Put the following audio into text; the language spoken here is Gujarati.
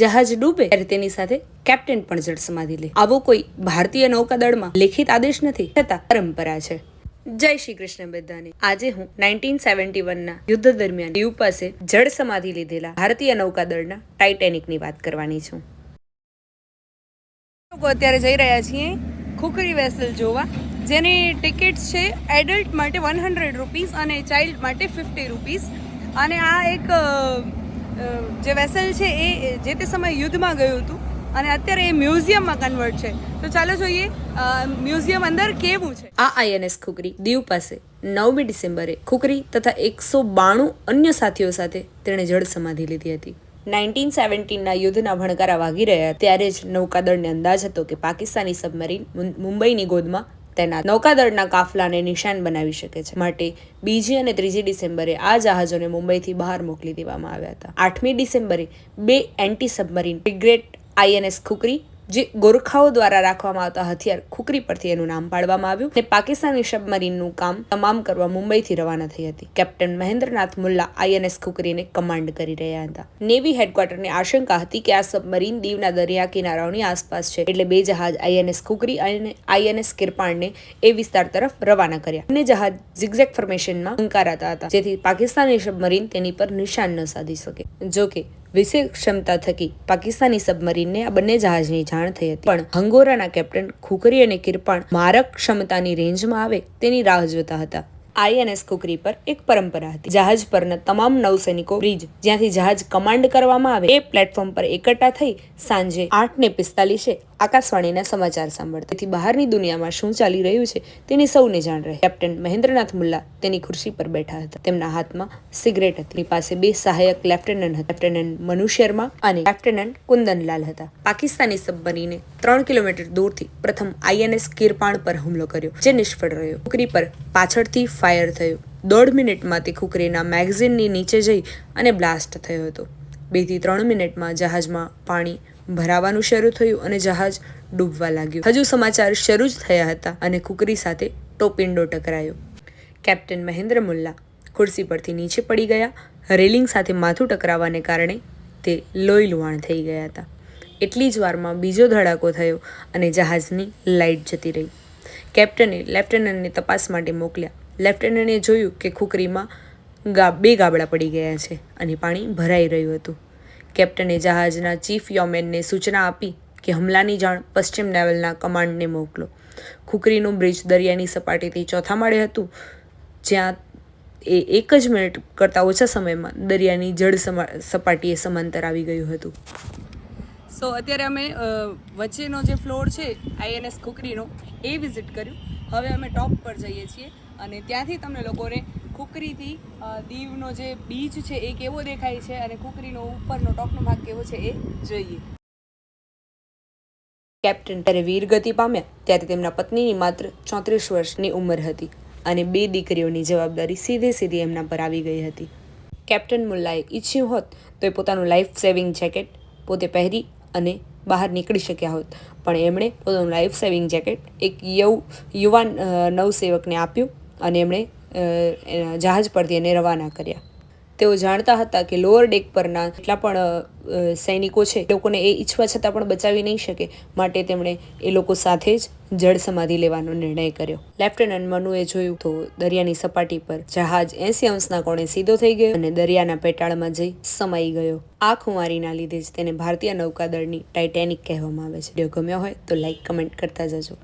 જહાજ ડૂબે ત્યારે તેની સાથે કેપ્ટન પણ જળ સમાધિ લે. આવો કોઈ ભારતીય નૌકાદળમાં લેખિત આદેશ નથી, છતાં પરંપરા છે. જય શ્રી કૃષ્ણ બધાને. આજે હું નાઇન્ટીન સેવન્ટી વનના યુદ્ધ દરમિયાન દીવ પાસે જળ સમાધિ લીધેલા ભારતીય નૌકાદળના ટાઇટેનિકની વાત કરવાની છું. લોકો અત્યારે જઈ રહ્યા છીએ ખુખરી વેસલ જોવા, જેની ટિકિટ્સ છે એડલ્ટ માટે વન હંડ્રેડ રૂપીસ અને ચાઇલ્ડ માટે ફિફ્ટી રૂપીસ અને આ એક જે વેસલ છે એ જે તે સમયે યુદ્ધમાં ગયું હતું અને અત્યારે એ મ્યુઝિયમમાં કન્વર્ટ છે. તો ચાલો જોઈએ મ્યુઝિયમ અંદર કેવું છે? આ આઈએનએસ ખુકરી દીવ પાસે નવમી ડિસેમ્બરે ખુકરી તથા એકસો બાણું અન્ય સાથીઓ સાથે તેણે જળ સમાધિ લીધી હતી. નાઇન્ટીન સેવન્ટીનના યુદ્ધના ભણકારા વાગી રહ્યા ત્યારે જ નૌકાદળને અંદાજ હતો કે પાકિસ્તાની સબમરીન મુંબઈની ગોદમાં તેના નૌકાદળના કાફલાને નિશાન બનાવી શકે છે. માટે બીજી અને ત્રીજી ડિસેમ્બરે આ જહાજોને મુંબઈથી બહાર મોકલી દેવામાં આવ્યા હતા. આઠમી ડિસેમ્બરે બે anti submarine frigate INS Khukri જે ગોરખાઓ દ્વારા રાખવામાં આવતા હથિયાર ખુકરી પરથી એનું નામ પાડવામાં આવ્યું અને પાકિસ્તાની સબમરીનનું કામ તમામ કરવા મુંબઈથી રવાના થઈ હતી. કેપ્ટન મહેન્દ્રનાથ મુલ્લા આઈએનએસ ખુકરીને કમાન્ડ કરી રહ્યા હતા. નેવી હેડક્વાર્ટરની આશંકા હતી કે આ સબમરીન દીવના દરિયા કિનારાઓની આસપાસ છે એટલે બે જહાજ આઈએનએસ ખુકરી અને આઈએનએસ કિરપાણને એ વિસ્તાર તરફ રવાના કર્યા. બંને જહાજ ઝિગઝેક ફોર્મેશનમાં હંકારાતા હતા, જેથી પાકિસ્તાની સબમરીન તેની પર નિશાન ન સાધી શકે. જોકે વિશેષ ક્ષમતા થકી પાકિસ્તાની સબમરીનને આ બંને જહાજની જાણ થઈ હતી. પણ હંગોરાના કેપ્ટન ખુકરી અને કિરપાણ મારક ક્ષમતાની રેન્જમાં આવે તેની રાહ જોતા હતા. આઈએનએસ કુકરી પર એક પરંપરા હતી. જહાજ પરના તમામ નૌસૈનિકો બ્રિજ જ્યાંથી જહાજ કમાન્ડ કરવામાં આવે, એ પ્લેટફોર્મ પર એકઠા થઈ સાંજે આઠ ને પિસ્તાલીસે આકાશવાણીના સમાચાર સાંભળતા. તેથી બહારની દુનિયામાં શું ચાલી રહ્યું છે તેની સૌને જાણ રહે. કેપ્ટન મહેન્દ્રનાથ મુલ્લા તેની ખુરશી પર બેઠા હતા. તેમના હાથમાં સિગરેટ હતી. પાસે બે સહાયક લેફ્ટનન્ટ હતા. લેફ્ટનન્ટ મનુ શર્મા અને લેફ્ટનન્ટ કુંદનલાલ હતા. પાકિસ્તાની સબમરીને ત્રણ કિલોમીટર દૂરથી પ્રથમ આઈએનએસ કિરપાણ પર હુમલો કર્યો, જે નિષ્ફળ રહ્યો. કુકરી પર પાછળથી ફાયર થયું. દોઢ મિનિટમાં તે ખુકરીના મેગઝીનની નીચે જઈ અને બ્લાસ્ટ થયો હતો. બેથી ત્રણ મિનિટમાં જહાજમાં પાણી ભરાવાનું શરૂ થયું અને જહાજ ડૂબવા લાગ્યું. હજુ સમાચાર શરૂ જ થયા હતા અને કુકરી સાથે ટોપિંડો ટકરાયો. કેપ્ટન મહેન્દ્ર મુલ્લા ખુરશી પરથી નીચે પડી ગયા. રેલિંગ સાથે માથું ટકરાવાને કારણે તે લોહી લુહાણ થઈ ગયા હતા. એટલી જ વારમાં બીજો ધડાકો થયો અને જહાજની લાઇટ જતી રહી. કેપ્ટને લેફ્ટનન્ટને તપાસ માટે મોકલ્યા. લેફ્ટનન્ટે જોયું કે ખુકરીમાં ગા, બે ગાબડા પડી ગયા છે અને પાણી ભરાઈ રહ્યું હતું. કેપ્ટને જહાજના ચીફ યોમેનને સૂચના આપી કે હમલાની જાણ પશ્ચિમ નેવલના કમાન્ડને મોકલો. ખુકરીનું બ્રિજ દરિયાની સપાટીથી ચોથા માળે હતું, જ્યાં એ એક જ મિનિટ કરતાં ઓછા સમયમાં દરિયાની જળ સપાટીએ સમાંતર આવી ગયું હતું. સો અત્યારે અમે વચ્ચેનો જે ફ્લોર છે, આઈએનએસ ખુકરીનો એ વિઝિટ કર્યું. હવે અમે ટોપ પર જઈએ છીએ અને ત્યાંથી તમને લોકોને ખુકરીથી દીવનો જે બીચ છે એ કેવો દેખાય છે અને ખુકરીનો ઉપરનો, ટોપનો ભાગ કેવો છે એ જોઈએ. કેપ્ટન ત્યારે વીરગતિ પામ્યા ત્યારે તેમના પત્નીની માત્ર ચોત્રીસ વર્ષની ઉંમર હતી અને બે દીકરીઓની જવાબદારી સીધે સીધી એમના પર આવી ગઈ હતી. કેપ્ટન મુલ્લાએ ઈચ્છ્યું હોત તો એ પોતાનું લાઈફ સેવિંગ જેકેટ પોતે પહેરી અને બહાર નીકળી શક્યા હોત. પણ એમણે પોતાનું લાઈફ સેવિંગ જેકેટ એક યવ યુવાન નવસેવકને આપ્યું અને એમણે જહાજ પરથી એને રવાના કર્યા. તેઓ જાણતા હતા કે લોઅર ડેક પરના એટલા પણ સૈનિકો છે લોકોને એ ઈચ્છવા છતાં પણ બચાવી નહીં શકે. માટે તેમણે એ લોકો સાથે જ જળ સમાધિ લેવાનો નિર્ણય કર્યો. લેફ્ટનન્ટ મનુએ જોયું તો દરિયાની સપાટી પર જહાજ એસી અંશના કોણે સીધો થઈ ગયો અને દરિયાના પેટાળમાં જઈ સમાઈ ગયો. આ ખુમારીના લીધે જ તેને ભારતીય નૌકાદળની ટાઇટેનિક કહેવામાં આવે છે. વીડિયો ગમ્યો હોય તો લાઇક, કમેન્ટ કરતા જજો.